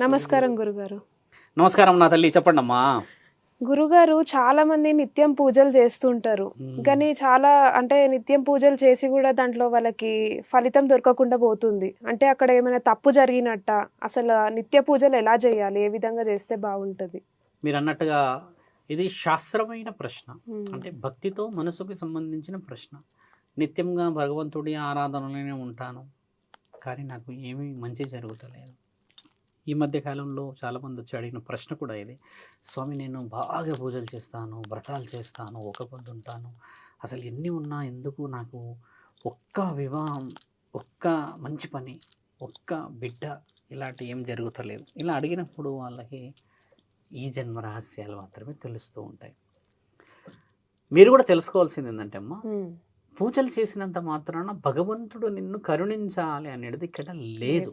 నమస్కారం గురుగారు. నమస్కారం నా తల్లి చెప్పండి అమ్మా గురుగారు చాలా మంది నిత్యం పూజలు చేస్తుంటారు. కానీ చాలా అంటే నిత్యం పూజలు చేసి కూడా దాంట్లో వాళ్ళకి ఫలితం దొరకకుండా పోతుంది. అంటే అక్కడ ఏమైనా తప్పు జరిగినట్ట? అసలు నిత్య పూజలు ఎలా చేయాలి? ఏ విధంగా చేస్తే బాగుంటుంది? మీరు అన్నట్టుగా ఇది శాస్త్రమైన ప్రశ్న. అంటే భక్తితో మనసుకు సంబంధించిన ప్రశ్న. నిత్యంగా భగవంతుడి ఆరాధనలోనే ఉంటాను. కానీ నాకు ఏమీ మంచి జరుగుతలేదు. ఈ మధ్య కాలంలో చాలామంది వచ్చి అడిగిన ప్రశ్న కూడా ఇది. స్వామి నేను బాగా పూజలు చేస్తాను వ్రతాలు చేస్తాను ఒక పొద్దు ఉంటాను. అసలు ఎన్ని ఉన్నా ఎందుకు నాకు ఒక్క వివాహం ఒక్క మంచి పని ఒక్క బిడ్డ ఇలాంటి ఏం జరుగుతలేదు. ఇలా అడిగినప్పుడు వాళ్ళకి ఈ జన్మ రహస్యాలు మాత్రమే తెలుస్తూ ఉంటాయి. మీరు కూడా తెలుసుకోవాల్సింది ఏంటంటే అమ్మా. పూజలు చేసినంత మాత్రాన భగవంతుడు నిన్ను కరుణించాలి అనేది ఇక్కడ లేదు.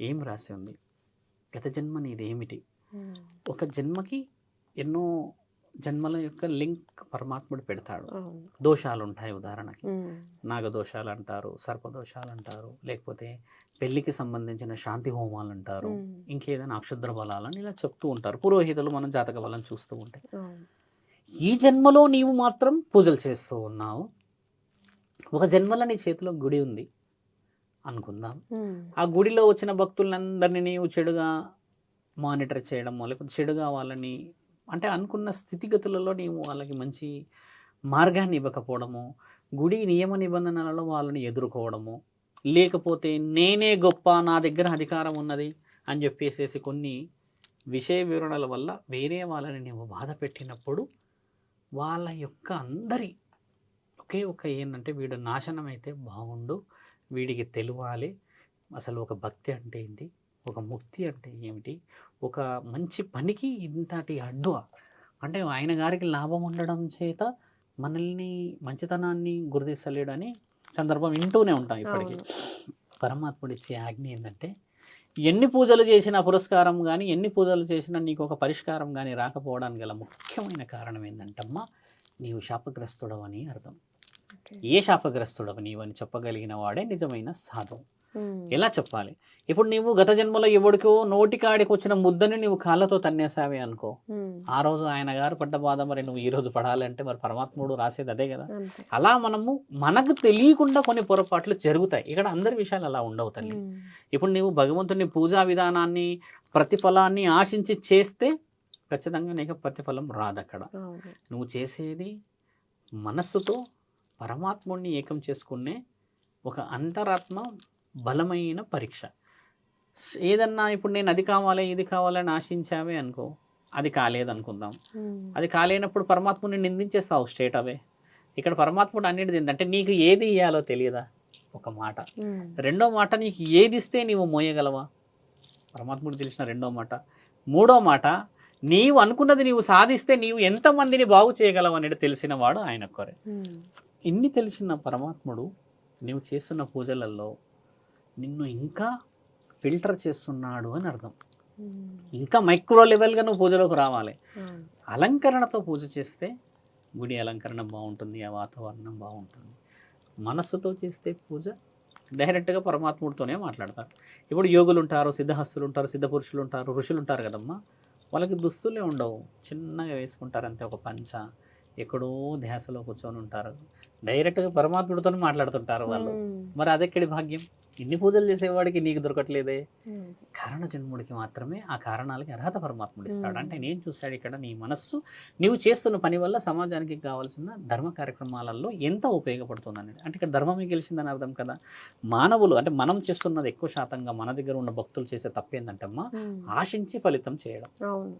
ఏం రాసి ఉంది? గత జన్మ నీది ఏమిటి ఉమ్. ఒక జన్మకి ఎన్నో జన్మల యొక్క లింక్ పరమాత్ముడు పెడతాడు. దోషాలు ఉంటాయి ఉదాహరణకి. నాగదోషాలు అంటారు సర్పదోషాలు అంటారు లేకపోతే పెళ్ళికి సంబంధించిన శాంతి హోమాలు అంటారు. ఇంకేదైనా అక్షుద్ర బలాలని ఇలా చెప్తూ ఉంటారు పురోహితులు మనం జాతక బలం చూస్తూ ఉంటాయి. ఈ జన్మలో నీవు మాత్రం పూజలు చేస్తూ ఉన్నావు ఒక జన్మలో నీ చేతిలో గుడి ఉంది అనుకుందాం. ఆ గుడిలో వచ్చిన భక్తులందరినీ నీవు చెడుగా మానిటర్ చేయడమో లేకపోతే చెడుగా వాళ్ళని అంటే అనుకున్న స్థితిగతులలో నీవు వాళ్ళకి మంచి మార్గాన్ని ఇవ్వకపోవడము గుడి నియమ నిబంధనలలో వాళ్ళని ఎదుర్కోవడము లేకపోతే నేనే గొప్ప నా దగ్గర అధికారం ఉన్నది అని చెప్పేసేసి కొన్ని విషయ వివరణల వల్ల వేరే వాళ్ళని నీవు బాధ పెట్టినప్పుడు వాళ్ళ యొక్క అందరి ఒకే ఒక ఏంటంటే వీడు నాశనం అయితే బాగుండు వీడికి తెలియాలి అసలు ఒక భక్తి అంటే ఏంటి? ఒక ముక్తి అంటే ఏమిటి? ఒక మంచి పనికి ఇంతటి అడ్డు అంటే ఆయన గారికి లాభం ఉండడం చేత మనల్ని మంచితనాన్ని గుర్తిస్తలేడని సందర్భం వింటూనే ఉంటాం ఇప్పటికీ. పరమాత్ముడు ఇచ్చే ఆజ్ఞ ఏంటంటే ఎన్ని పూజలు చేసినా పురస్కారం కానీ ఎన్ని పూజలు చేసినా నీకు ఒక పరిష్కారం కానీ రాకపోవడానికి గల ముఖ్యమైన కారణం ఏంటంటమ్మా నీవు శాపగ్రస్తుడవని అర్థం. ఏ శాపగ్రస్తుడవు నీవని చెప్పగలిగిన వాడే నిజమైన సాధువు. ఎలా చెప్పాలి? ఇప్పుడు నీవు గత జన్మలో ఎవడికో నోటికాడికి వచ్చిన ముద్దని నీవు కాళ్ళతో తన్నేసావే అనుకో. ఆ రోజు ఆయన గారు పడ్డ బాధ మరి నువ్వు ఈ రోజు పడాలంటే మరి పరమాత్ముడు రాసేది అదే కదా. అలా మనము మనకు తెలియకుండా కొన్ని పొరపాట్లు జరుగుతాయి. ఇక్కడ అందరి విషయాలు అలా ఉండవు తల్లి. ఇప్పుడు నీవు భగవంతుని పూజా విధానాన్ని ప్రతిఫలాన్ని ఆశించి చేస్తే ఖచ్చితంగా నీకు ప్రతిఫలం రాదు. అక్కడ. నువ్వు చేసేది మనస్సుతో పరమాత్ముడిని ఏకం చేసుకునే ఒక అంతరాత్మ బలమైన పరీక్ష. ఏదన్నా ఇప్పుడు నేను అది కావాలి ఇది కావాలని ఆశించావే అనుకో అది కాలేదనుకుందాం. ఉమ్. అది కాలేనప్పుడు పరమాత్ముని నిందించేస్తావు స్టేట్ అవే ఇక్కడ పరమాత్ముడు అనేది ఏంటంటే నీకు ఏది ఇయ్యాలో తెలియదా? ఒక మాట. ఉమ్. రెండో మాట నీకు ఏది ఇస్తే నీవు మోయగలవా? పరమాత్ముడు తెలిసిన రెండో మాట. మూడో మాట నీవు అనుకున్నది నీవు సాధిస్తే నీవు ఎంతమందిని బాగు చేయగలవు అనేది తెలిసిన వాడు ఆయన ఒక్కరే ఉమ్. ఇన్ని తెలిసిన పరమాత్ముడు నీవు చేస్తున్న పూజలలో నిన్ను ఇంకా ఫిల్టర్ చేస్తున్నాడు అని అర్థం ఉమ్. ఇంకా మైక్రో లెవెల్గా నువ్వు పూజలోకి రావాలి అవును. అలంకరణతో పూజ చేస్తే గుడి అలంకరణ బాగుంటుంది ఆ వాతావరణం బాగుంటుంది మనస్సుతో చేస్తే పూజ డైరెక్ట్గా పరమాత్ముడితోనే మాట్లాడతారు ఇప్పుడు యోగులు ఉంటారు సిద్ధహస్తులు ఉంటారు సిద్ధ పురుషులు ఉంటారు ఋషులు ఉంటారు కదమ్మా వాళ్ళకి దుస్తులే ఉండవు. చిన్నగా వేసుకుంటారు అంతే ఒక పంచ. ఎక్కడో ధ్యాసలో కూర్చొని ఉంటారు డైరెక్ట్గా పరమాత్ముడితో మాట్లాడుతుంటారు వాళ్ళు. మరి అదెక్కడి భాగ్యం? ఇన్ని పూజలు చేసేవాడికి నీకు దొరకట్లేదే. కారణ జన్ముడికి మాత్రమే ఆ కారణాలకి అర్హత పరమాత్ముడు ఇస్తాడు. అంటే నేను చూశాడు ఇక్కడ నీ మనస్సు. నీవు చేస్తున్న పని వల్ల సమాజానికి కావాల్సిన ధర్మ కార్యక్రమాలలో ఎంత ఉపయోగపడుతుందని అంటే ఇక్కడ ధర్మమే గెలిచిందని అర్థం కదా? మానవులు అంటే మనం చేస్తున్నది ఎక్కువ శాతంగా మన దగ్గర ఉన్న భక్తులు చేసే తప్పేందంటమ్మా. ఆశించి ఫలితం చేయడం.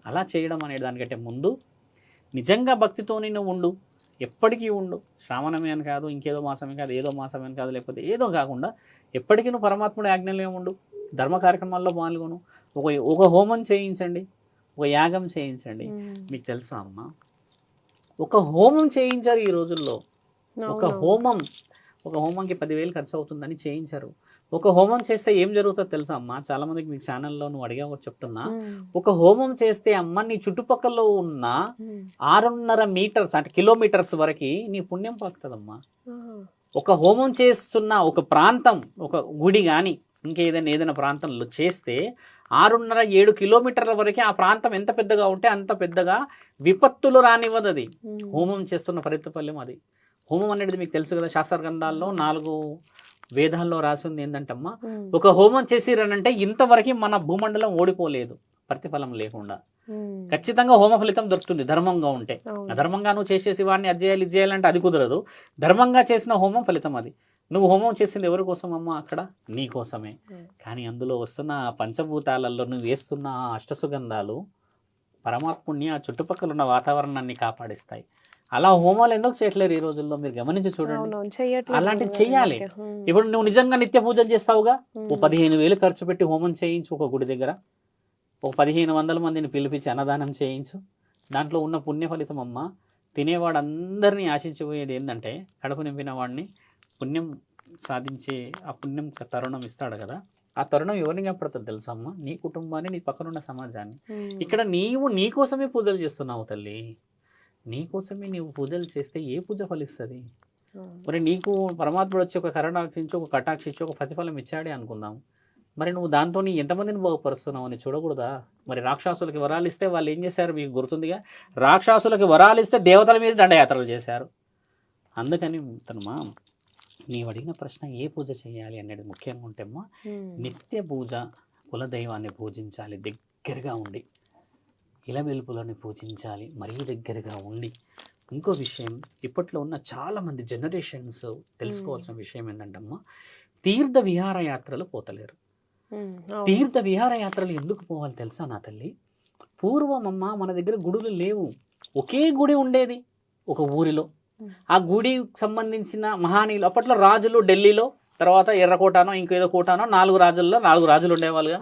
అలా చేయడం అనే దానికంటే ముందు నిజంగా భక్తితోనే నువ్వు ఉండు. ఎప్పటికీ ఉండు. శ్రావణమే అని కాదు ఇంకేదో మాసమే కాదు ఏదో మాసమే కాదు లేకపోతే ఏదో కాకుండా ఎప్పటికీ నువ్వు పరమాత్ముడి ఆజ్ఞలే ఉండు. ధర్మ కార్యక్రమాల్లో పాల్గొను. ఒక ఒక హోమం చేయించండి ఒక యాగం చేయించండి. మీకు తెలుసా అమ్మ? ఒక హోమం చేయించారు ఈ రోజుల్లో. ఒక. హోమం ఒక హోమంకి పదివేలు ఖర్చు అవుతుందని చేయించారు ఒక హోమం చేస్తే ఏం జరుగుతుందో తెలుసా అమ్మ చాలా మందికి మీ ఛానల్లో నువ్వు అడిగావు చెప్తున్నా. ఒక హోమం చేస్తే అమ్మ నీ చుట్టుపక్కల ఉన్న. ఆరున్నర మీటర్స్ అంటే కిలోమీటర్స్ వరకు నీ పుణ్యం పాకుతుందమ్మా. ఒక హోమం చేస్తున్న ఒక ప్రాంతం ఒక గుడి కానీ ఇంకేదైనా ఏదైనా ప్రాంతంలో చేస్తే ఆరున్నర ఏడు కిలోమీటర్ల వరకే ఆ ప్రాంతం ఎంత పెద్దగా ఉంటే అంత పెద్దగా విపత్తులు రానివ్వదు అది. హోమం చేస్తున్న ఫలితఫలం అది హోమం అనేది మీకు తెలుసు కదా శాస్త్ర గ్రంథాల్లో నాలుగు వేదాల్లో రాసి ఉంది ఏంటంటమ్మా. ఒక హోమం చేసిరనంటే ఇంతవరకు మన భూమండలం ఓడిపోలేదు ప్రతిఫలం లేకుండా. ఖచ్చితంగా హోమ ఫలితం దొరుకుతుంది ధర్మంగా ఉంటే. అధర్మంగా నువ్వు చేసేసి వాడిని అది చేయాలి ఇది చేయాలంటే అది కుదరదు ధర్మంగా చేసిన హోమం ఫలితం అది నువ్వు హోమం చేసింది ఎవరి కోసం అమ్మా అక్కడ నీ కోసమే. కానీ అందులో వస్తున్న పంచభూతాలలో నువ్వు వేస్తున్న ఆ అష్టసుగంధాలు పరమాత్ముణ్ణి ఆ చుట్టుపక్కల ఉన్న వాతావరణాన్ని కాపాడిస్తాయి అలా హోమాలు ఎందుకు చేయట్లేరు ఈ రోజుల్లో మీరు గమనించి చూడండి. నిత్యం. ఉమ్. ఇప్పుడు నువ్వు నిజంగా నిత్య పూజలు చేస్తావుగా ఓ. పదిహేను వేలు ఖర్చు పెట్టి హోమం చేయించు ఒక గుడి దగ్గర ఒక పదిహేను వందల మందిని పిలిపించి అన్నదానం చేయించు దాంట్లో ఉన్న పుణ్య ఫలితం అమ్మ తినేవాడు అందరినీ ఆశించిపోయేది ఏంటంటే కడుపు నింపిన వాడిని పుణ్యం సాధించే ఆ పుణ్యం తరుణం ఇస్తాడు కదా ఆ తరుణం ఎవరిని కాపాడుతుంది తెలుసా అమ్మ నీ కుటుంబాన్ని నీ పక్కనున్న సమాజాన్ని. ఇక్కడ నీవు నీ కోసమే పూజలు చేస్తున్నావు తల్లి నీ కోసమే నీవు పూజలు చేస్తే ఏ పూజ ఫలిస్తుంది. మరి నీకు పరమాత్ముడు వచ్చి ఒక కరుణాక్షించి ఒక కటాక్షించి ఒక ప్రతిఫలం ఇచ్చాడే అనుకుందాం. మరి నువ్వు దాంతో ఎంతమందిని బాగుపరుస్తున్నావు అని చూడకూడదా? మరి రాక్షసులకి వరాలు ఇస్తే వాళ్ళు ఏం చేశారు? మీకు గుర్తుందిగా? రాక్షసులకి వరాలు ఇస్తే దేవతల మీద దండయాత్రలు చేశారు. అందుకని తనమా నీవు అడిగిన ప్రశ్న ఏ పూజ చేయాలి? అనేది ముఖ్యంగా ఉంటేమ్మా. నిత్య పూజ కులదైవాన్ని పూజించాలి. దగ్గరగా ఉండి. ఇలవెలుపులని పూజించాలి మరీ దగ్గరగా ఉండి. ఇంకో విషయం ఇప్పట్లో ఉన్న చాలామంది జనరేషన్స్ తెలుసుకోవాల్సిన విషయం ఏంటంటమ్మా తీర్థ విహారయాత్రలు పోతలేరు. తీర్థ విహారయాత్రలు ఎందుకు పోవాలి తెలుసా నా తల్లి? పూర్వమమ్మ మన దగ్గర గుడులు లేవు. ఒకే గుడి ఉండేది ఒక ఊరిలో. ఆ గుడికి సంబంధించిన మహానీయులు అప్పట్లో రాజులు ఢిల్లీలో తర్వాత ఎర్రకోటానో ఇంకేదో కోటానో నాలుగు రాజుల్లో నాలుగు రాజులు ఉండేవాళ్ళుగా.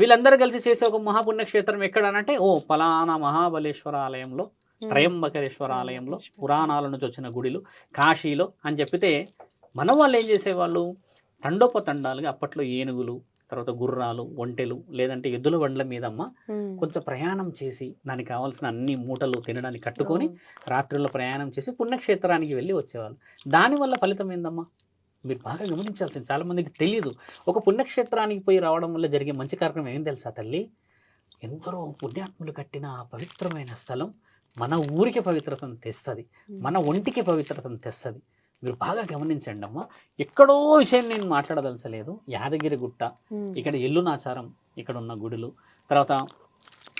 వీళ్ళందరూ కలిసి చేసే ఒక మహాపుణ్యక్షేత్రం ఎక్కడనంటే ఓ పలానా మహాబలేశ్వర ఆలయంలో ఉమ్. త్రయంబకేశ్వర ఆలయంలో పురాణాల నుంచి వచ్చిన గుడిలు కాశీలో అని చెప్పితే మన వాళ్ళు ఏం చేసేవాళ్ళు? తండోపతండాలుగా అప్పట్లో ఏనుగులు తర్వాత గుర్రాలు ఒంటెలు లేదంటే ఎద్దుల బండ్ల మీదమ్మ. కొంచెం ప్రయాణం చేసి దానికి కావాల్సిన అన్ని మూటలు తినడానికి కట్టుకొని రాత్రుల్లో ప్రయాణం చేసి పుణ్యక్షేత్రానికి వెళ్ళి వచ్చేవాళ్ళు. దానివల్ల ఫలితం ఏందమ్మా? మీరు బాగా గమనించాల్సింది. చాలా మందికి తెలియదు ఒక పుణ్యక్షేత్రానికి పోయి రావడం వల్ల జరిగే మంచి కార్యక్రమం ఏం తెలుసా తల్లి? ఎందరో పుణ్యాత్ములు కట్టిన ఆ పవిత్రమైన స్థలం మన ఊరికి పవిత్రతను తెస్తుంది. మన ఒంటికి పవిత్రతను తెస్తుంది. మీరు బాగా గమనించండి అమ్మా. ఎక్కడో విషయం నేను మాట్లాడదలచలేదు. యాదగిరి గుట్ట. ఇక్కడ ఎల్లునాచారం ఇక్కడ ఉన్న గుడులు. తర్వాత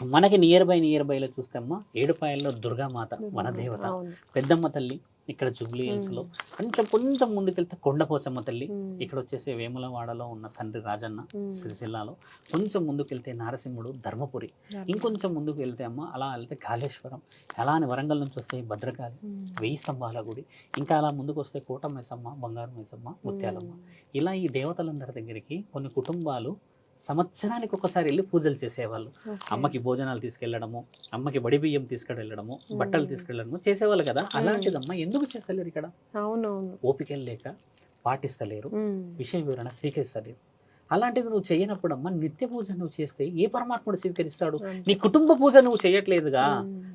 మనకి నియర్ బై నియర్ బైలో చూస్తే అమ్మ ఏడుపాయల్లో దుర్గామాత మన దేవత. అవును. పెద్దమ్మ తల్లి ఇక్కడ జూబ్లీ హిల్స్లో. కొంచెం కొంచెం ముందుకెళ్తే కొండపోచమ్మ తల్లి. ఇక్కడ వచ్చేసి వేములవాడలో ఉన్న తండ్రి రాజన్న. సిరిసిల్లాలో. కొంచెం ముందుకెళ్తే నారసింహుడు ధర్మపురి. ఇంకొంచెం ముందుకు వెళ్తే అమ్మ అలా వెళ్తే కాళేశ్వరం. అలా అని వరంగల్ నుంచి వస్తే భద్రకాళి. వెయ్యి స్తంభాల గుడి. ఇంకా అలా ముందుకు వస్తే కోట మైసమ్మ బంగారు మైసమ్మ ముత్యాలమ్మ. ఇలా ఈ దేవతలందరి దగ్గరికి కొన్ని కుటుంబాలు సంవత్సరానికి ఒకసారి వెళ్ళి పూజలు చేసేవాళ్ళు. అమ్మకి భోజనాలు తీసుకెళ్ళడము అమ్మకి బడి బియ్యం తీసుకెళ్ళడము బట్టలు తీసుకెళ్ళడము చేసేవాళ్ళు కదా. అలాంటిదమ్మా ఎందుకు చేస్తలేరు ఇక్కడ? అవునవును. ఓపిక లేక పాటిస్తలేరు. విషయ వివరణ స్వీకరిస్తలేరు. అలాంటిది నువ్వు చేయనప్పుడు అమ్మ నిత్య పూజ నువ్వు చేస్తే ఏ పరమాత్ముడు స్వీకరిస్తాడు. నీ కుటుంబ పూజ నువ్వు చేయట్లేదుగా.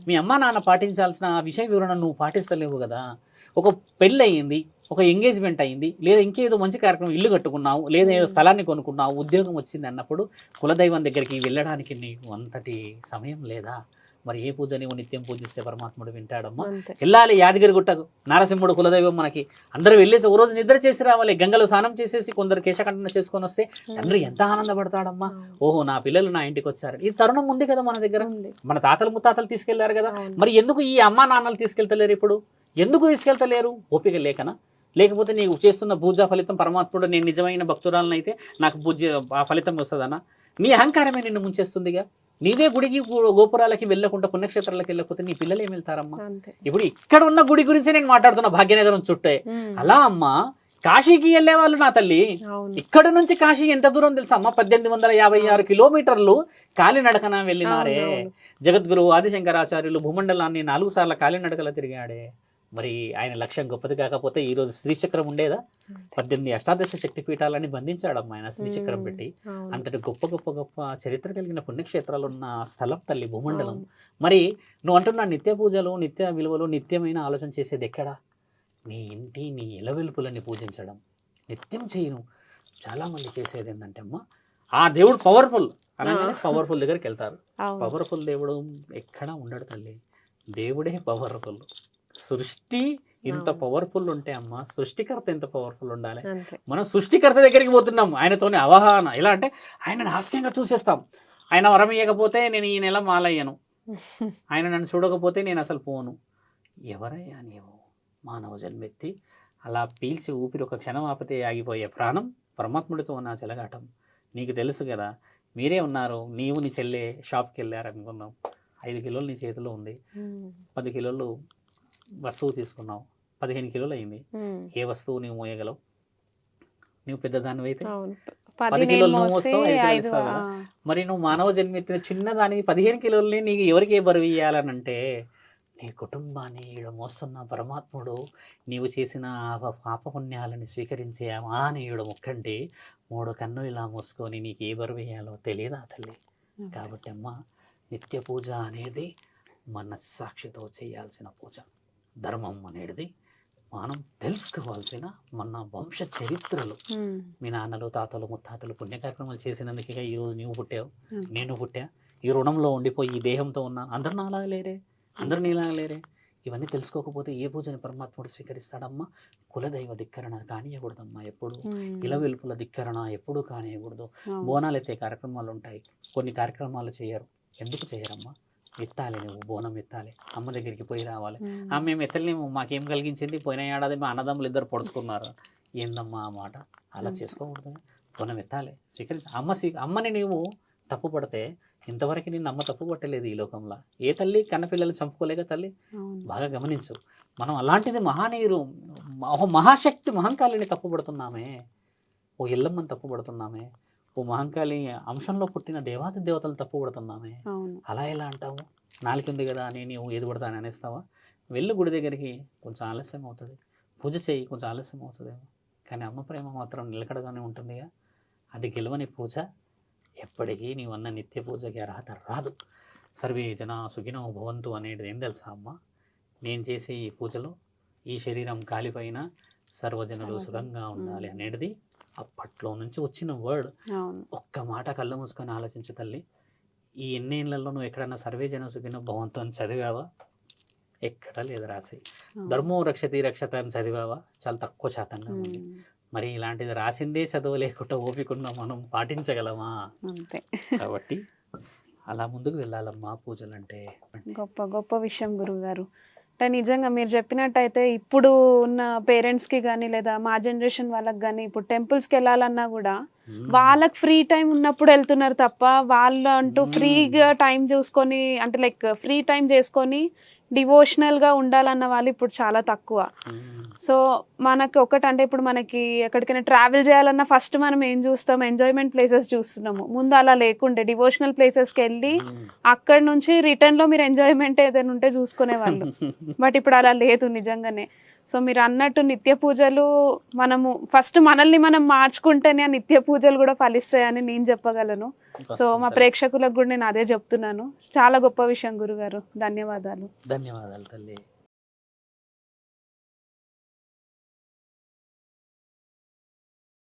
మీ అమ్మ నాన్న పాటించాల్సిన ఆ విషయ వివరణ నువ్వు పాటిస్తలేవు కదా. ఒక పెళ్ళి అయ్యింది ఒక ఎంగేజ్మెంట్ అయింది లేదా ఇంకేదో మంచి కార్యక్రమం ఇల్లు కట్టుకున్నావు లేదా ఏదో స్థలాన్ని కొనుక్కున్నావు ఉద్యోగం వచ్చింది అన్నప్పుడు కులదైవం దగ్గరికి వెళ్ళడానికి నీకు అంతటి సమయం లేదా? మరి ఏ పూజ నీవు నిత్యం పూజిస్తే పరమాత్ముడు వింటాడమ్మా? వెళ్ళాలి యాదగిరి గుట్టకు. నారసింహుడు కులదైవం మనకి. అందరూ వెళ్ళేసి ఒక రోజు నిద్ర చేసి రావాలి. గంగలో స్నానం చేసేసి కొందరు కేశకంఠన చేసుకొని వస్తే తండ్రి ఎంత ఆనందపడతాడమ్మా. ఓహో నా పిల్లలు నా ఇంటికి వచ్చారు. ఈ తరుణం ఉంది కదా మన దగ్గర. ఉంది. మన తాతలు ముత్తాతలు తీసుకెళ్ళారు కదా. మరి ఎందుకు ఈ అమ్మా నాన్నలు తీసుకెళ్తలేరు ఇప్పుడు? ఎందుకు తీసుకెళ్తలేరు? ఓపిక లేకనా? లేకపోతే నీకు చేస్తున్న పూజా ఫలితం పరమాత్ముడు నేను నిజమైన భక్తురాలను అయితే నాకు పూజ ఆ ఫలితం వస్తుందనా? నీ అహంకారమే నిన్ను ముంచేస్తుందిగా? నీవే గుడికి గోపురాలకి వెళ్ళకుండా పుణ్యక్షేత్రాలకు వెళ్ళకపోతే నీ పిల్లలు ఏం వెళ్తారమ్మా? ఇప్పుడు ఇక్కడ ఉన్న గుడి గురించి నేను మాట్లాడుతున్నా భాగ్యనగరం చుట్టే. అలా అమ్మా కాశీకి వెళ్ళే వాళ్ళు నా తల్లి. ఇక్కడ నుంచి కాశీ ఎంత దూరం తెలుసా అమ్మ? పద్దెనిమిది వందల యాభై ఆరు కిలోమీటర్లు కాలినడకన వెళ్ళినారే. జగద్గురు ఆదిశంకరాచార్యులు భూమండలాన్ని నాలుగు సార్లు కాలినడకల తిరిగాడే. మరి ఆయన లక్ష్యం గొప్పది కాకపోతే ఈ రోజు శ్రీచక్రం ఉండేదా. పద్దెనిమిది అష్టాదశ శక్తి పీఠాలని బంధించాడమ్మ ఆయన శ్రీచక్రం. పెట్టి. అంతటి గొప్ప గొప్ప గొప్ప చరిత్ర కలిగిన పుణ్యక్షేత్రాలు ఉన్న స్థలం తల్లి భూమండలం. మరి నువ్వు అంటున్నా నిత్య పూజలు నిత్య విలువలు నిత్యమైన ఆలోచన చేసేది ఎక్కడా? నీ ఇంటి నీ ఇలవెలుపులని పూజించడం. నిత్యం చేయను. చాలా మంది చేసేది ఏంటంటే అమ్మ ఆ దేవుడు పవర్ఫుల్ అనగానే ఆ. పవర్ఫుల్ దగ్గరికి వెళ్తారు. పవర్ఫుల్ దేవుడు ఎక్కడా ఉండడు తల్లి. దేవుడే పవర్ఫుల్ సృష్టి ఇంత. పవర్ఫుల్ ఉంటే అమ్మ సృష్టికర్త ఎంత పవర్ఫుల్ ఉండాలి. మనం సృష్టికర్త దగ్గరికి పోతున్నాం ఆయనతోని అవగాహన. ఎలా అంటే ఆయన హాస్యంగా చూసేస్తాం. ఆయన వరం ఇవ్వకపోతే నేను ఈ నెల మాలయ్యను. ఆయన నన్ను చూడకపోతే నేను అసలు పోను. ఎవరయ్యా నీవు? మానవ జన్మెత్తి అలా పీల్చి ఊపిరి ఒక క్షణం ఆపితే ఆగిపోయే ప్రాణం పరమాత్ముడితో ఉన్న చెలగాటం. నీకు తెలుసు కదా మీరే ఉన్నారు నీవు నీ చెల్లె షాప్కి వెళ్ళారు అనుకుందాం ఐదు కిలోలు నీ చేతిలో ఉంది. పది కిలోలు వస్తువు తీసుకున్నావు. పదిహేను కిలోలు అయింది. ఏ వస్తువు నీవు మోయగలవు? నువ్వు పెద్దదానివి అయితే పది కిలోలు నువ్వు మోస్తే మోస్తావు, ఐదు. మరి నువ్వు మానవ జన్మెత్తిన చిన్నదానికి పదిహేను కిలోలని నీకు ఎవరికి ఏ బరువు ఇవ్వాలనంటే నీ కుటుంబాన్ని ఈడ మోస్తున్న పరమాత్ముడు నీవు చేసిన పాపపుణ్యాలని స్వీకరించే మానీయుడు ముక్కండి మూడు కన్నులు ఇలా మూసుకొని నీకు ఏ బరువు వేయాలో తెలియదా తల్లి? కాబట్టి అమ్మ నిత్య పూజ అనేది మనస్సాక్షితో చేయాల్సిన పూజ. ధర్మం అనేది మనం తెలుసుకోవాల్సిన మన వంశ చరిత్రలు. మీ నాన్నలు తాతలు ముత్తాతలు పుణ్య కార్యక్రమాలు చేసినందుకే ఈరోజు నీవు పుట్టావు. నేను పుట్టా. ఈ రుణంలో ఉండిపోయి ఈ దేహంతో ఉన్నాను అందరు నాలాగా లేరే? అందరు నీలాగా లేరే? ఇవన్నీ తెలుసుకోకపోతే ఏ పూజని పరమాత్ముడు స్వీకరిస్తాడమ్మా? కులదైవ ధిక్కరణ కానియకూడదమ్మా ఎప్పుడు. ఇల వెలుపుల ధిక్కరణ ఎప్పుడు కానియకూడదు. బోనాలు ఎత్తే కార్యక్రమాలు ఉంటాయి. కొన్ని కార్యక్రమాలు చేయరు. ఎందుకు చేయరమ్మా? ఎత్తాలి నువ్వు బోనం ఎత్తాలి. అమ్మ దగ్గరికి పోయి రావాలి. ఆ మేము ఎత్తలేము మాకేం కలిగించింది? పోయిన ఏడాది మా అన్నదమ్ములు ఇద్దరు పొడుచుకున్నారు. ఏందమ్మా ఆ మాట? అలా. చేసుకోకూడదు. బోనం ఎత్తాలి. స్వీకరించి అమ్మ స్వీ అమ్మని నీవు తప్పు పడితే ఇంతవరకు నిన్ను అమ్మ తప్పు పట్టలేదు ఈ లోకంలో. ఏ తల్లి కన్నపిల్లలు చంపుకోలేక తల్లి. బాగా గమనించు. మనం అలాంటిది మహానీరు ఓ మహాశక్తి మహంకాళిని తప్పుపడుతున్నామే ఓ ఎల్లమ్మని తప్పుపడుతున్నామే ఓ మహంకాళి అంశంలో పుట్టిన దేవాది దేవతలు తప్పుపడుతున్నామే. అవును. అలా ఎలా అంటావు? నాలుగు ఉంది కదా అని నీవు ఏది పడతా అని అనేస్తావా? వెళ్ళు గుడి దగ్గరికి కొంచెం ఆలస్యం అవుతుంది. పూజ చేయి కొంచెం ఆలస్యం అవుతుందేమో. కానీ అమ్మ ప్రేమ మాత్రం నిలకడగానే ఉంటుందిగా. అది గెలవని పూజ. ఎప్పటికీ నీవన్న నిత్య పూజకి అర్హత రాదు. సర్వే జన సుఖినో భవంతు అనేది ఏం తెలుసా అమ్మ? నేను చేసే ఈ పూజలో ఈ శరీరం కాలిపోయిన సర్వజనులు. సుఖంగా ఉండాలి. అనేది అప్పట్లో నుంచి వచ్చిన వర్డ్ ఒక్క మాట కళ్ళు మూసుకొని ఆలోచించు తల్లి. ఈ ఎన్నేళ్ళలో నువ్వు ఎక్కడన్నా సర్వే జన సుఖిన భవంతు అని చదివావా? ఎక్కడా లేదు రాసి. ధర్మో రక్షతి రక్షత అని చదివావా? చాలా తక్కువ శాతంగా ఉంది. మరి ఇలాంటిది రాసిందే చదవలేకుండా ఓపికన్నా మనం పాటించగలమా? అంతే. కాబట్టి అలా ముందుకు వెళ్ళాలమ్మా పూజలు అంటే గొప్ప గొప్ప విషయం గురువుగారు. అంటే నిజంగా మీరు చెప్పినట్టయితే ఇప్పుడు ఉన్న పేరెంట్స్కి కానీ లేదా మా జనరేషన్ వాళ్ళకి కానీ ఇప్పుడు టెంపుల్స్కి వెళ్ళాలన్నా కూడా వాళ్ళకి ఫ్రీ టైం ఉన్నప్పుడు వెళ్తున్నారు తప్ప వాళ్ళు అంటూ. ఫ్రీగా టైం చూసుకొని అంటే లైక్ ఫ్రీ టైం చేసుకొని డివోషనల్గా ఉండాలన్న వాళ్ళు ఇప్పుడు చాలా తక్కువ. సో మనకి ఒకటి అంటే ఇప్పుడు మనకి ఎక్కడికైనా ట్రావెల్ చేయాలన్నా ఫస్ట్ మనం ఏం చూస్తాం? ఎంజాయ్మెంట్ ప్లేసెస్ చూస్తున్నాము. ముందు అలా లేకుండే డివోషనల్ ప్లేసెస్కి వెళ్ళి. అక్కడ నుంచి రిటర్న్లో మీరు ఎంజాయ్మెంట్ ఏదైనా ఉంటే చూసుకునేవాళ్ళు. బట్ ఇప్పుడు అలా లేదు నిజంగానే. సో మీరు అన్నట్టు నిత్య పూజలు మనము ఫస్ట్ మనల్ని మనం మార్చుకుంటేనే ఆ నిత్య పూజలు కూడా ఫలిస్తాయని నేను చెప్పగలను. సో మా. ప్రేక్షకులకు కూడా నేను అదే చెప్తున్నాను. చాలా గొప్ప విషయం గురుగారు. ధన్యవాదాలు. ధన్యవాదాలు తల్లి.